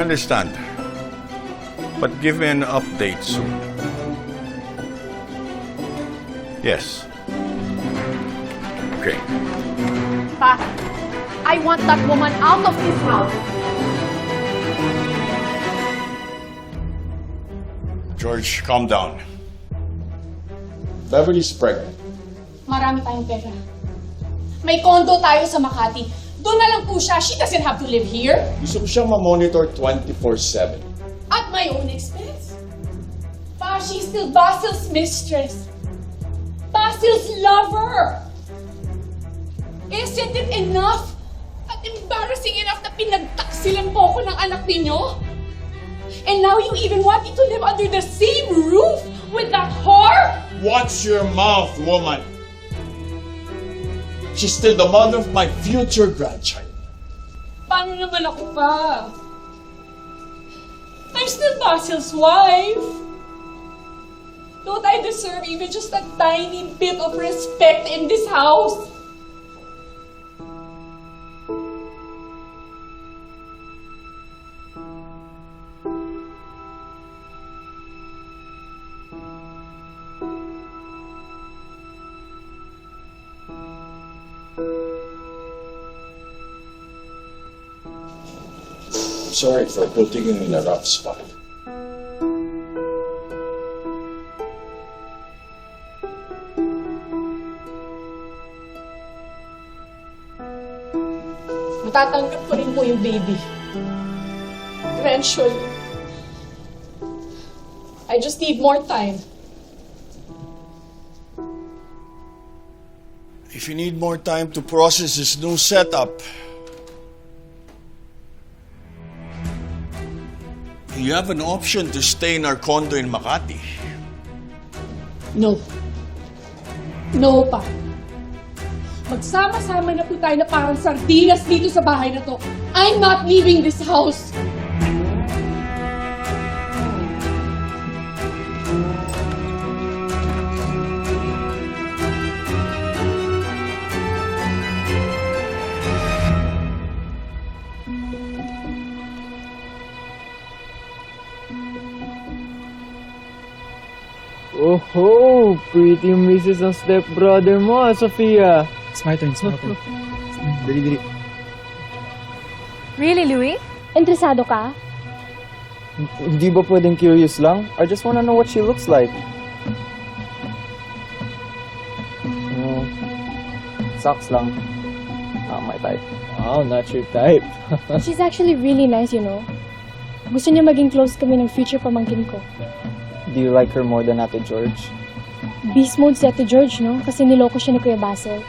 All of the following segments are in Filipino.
understand. But give me an update soon. Yes. Okay. Pa, I want that woman out of this house. George, calm down. Beverly's pregnant. Marami tayong pera. May condo tayo sa Makati. Doon na lang po siya. She doesn't have to live here. Gusto ko siyang ma-monitor 24-7. At my own expense. Pa, she's still Basil's mistress. Basil's lover. Isn't it enough? At embarrassing enough na pinagtaksilan po ako ng anak ninyo? And now you even want me to live under the same roof with that whore? Watch your mouth, woman! She's still the mother of my future grandchild. Paano naman ako pa? I'm still Basil's wife. Don't I deserve even just a tiny bit of respect in this house? Sorry for putting you in a rough spot. Matatanggap ko rin po yung baby. Eventually. I just need more time. If you need more time to process this new setup, you have an option to stay in our condo in Makati. No. No pa. Magsama-sama na po tayo na parang sardinas dito sa bahay na to. I'm not leaving this house. Pretty misis ang stepbrother mo, ah, Sofia. It's my turn, it's my turn. Dali, dali. Really, Louis? Interesado ka? Hindi ba pwedeng curious lang? I just wanna know what she looks like. No. Sucks lang. Not my type. Oh, not your type. She's actually really nice, you know. Gusto niya maging close kami ng future pamangkin ko. Do you like her more than Ate George? Beast mode si Ate George, no? Kasi niloko siya ni Kuya Basil.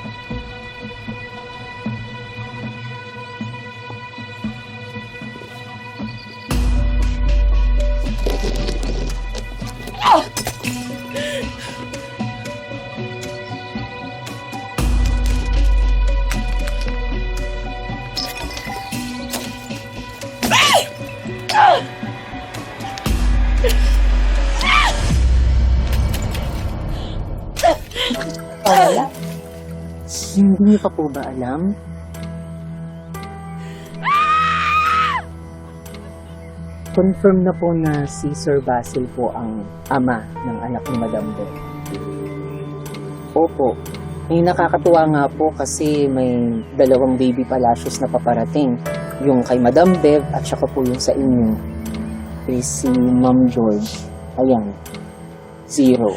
Hindi pa po ba alam? Confirm na po na si Sir Basil po ang ama ng anak ni Madam Bev. Opo. May nakakatuwa nga po kasi may dalawang baby palacios na paparating. Yung kay Madam Bev at saka po yung sa inyo. Eh, si Ma'am George, ayan, zero.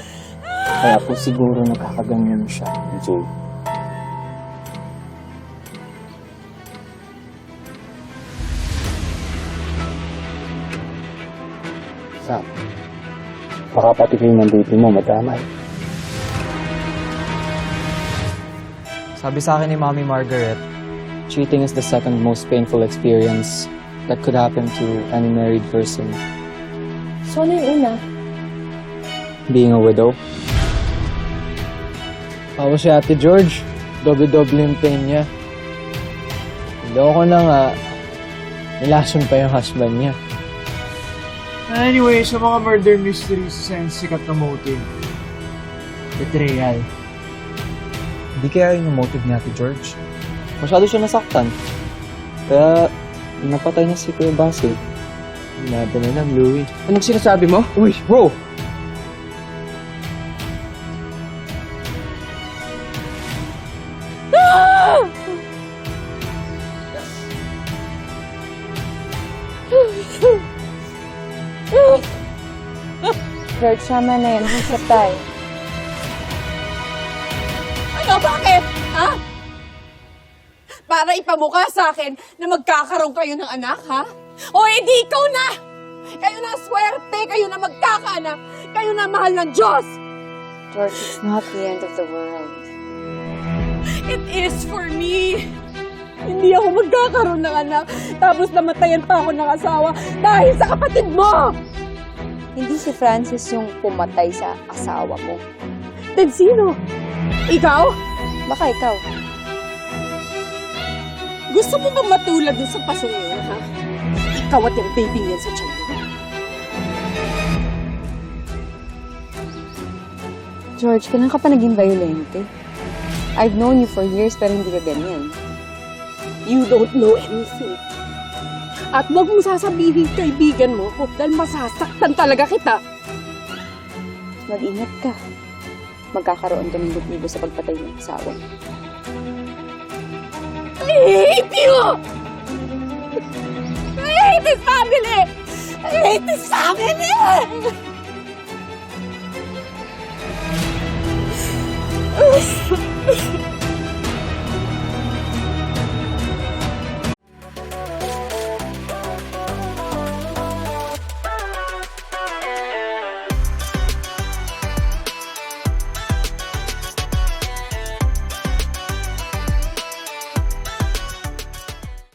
Kaya po siguro nakakaganyan siya. Sa, baka pati kayo ng baby mo madamay. Sabi sa akin ni Mommy Margaret, Cheating is the second most painful experience that could happen to any married person. So, ano yung una? Being a widow. Ako si Ate George. Doble-doble yung pain niya. Loko na nga. Nilason pa yung husband niya. Anyway, sa mga murder mysteries, isa yung sikat na motive. Betrayal. Hindi kaya yun yung motive ni Ate George? Masyado siya nasaktan. Kaya napatay na si Kuya Basil. Hindi natin alam, Louie. Anong sinasabi mo? Uy, bro! George, sama na yan. Hasap tayo. Ano, bakit? Ha? Para ipamukha sa akin na magkakaroon kayo ng anak, ha? O edi ikaw na! Kayo na swerte, kayo na magkakaanak, kayo na mahal ng Diyos! George, it's not the end of the world. It is for me! Hindi ako magkakaroon ng anak, tapos namatayan pa ako ng asawa dahil sa kapatid mo! Hindi si Francis yung pumatay sa asawa mo. Then sino? Ikaw? Baka ikaw. Gusto mo bang matulad dun sa pasong yun, ha? Ikaw at yung baby niyan sa tiyan. George, kailan ka pa naging violente? I've known you for years pero hindi ka ganyan. You don't know anything. At wag mong sasabihin kaibigan mo ko dahil masasaktan talaga kita. Mag-ingat ka. Magkakaroon ka ng motibo sa pagpatay ng asawa. I hate you! I hate this family! I hate this family!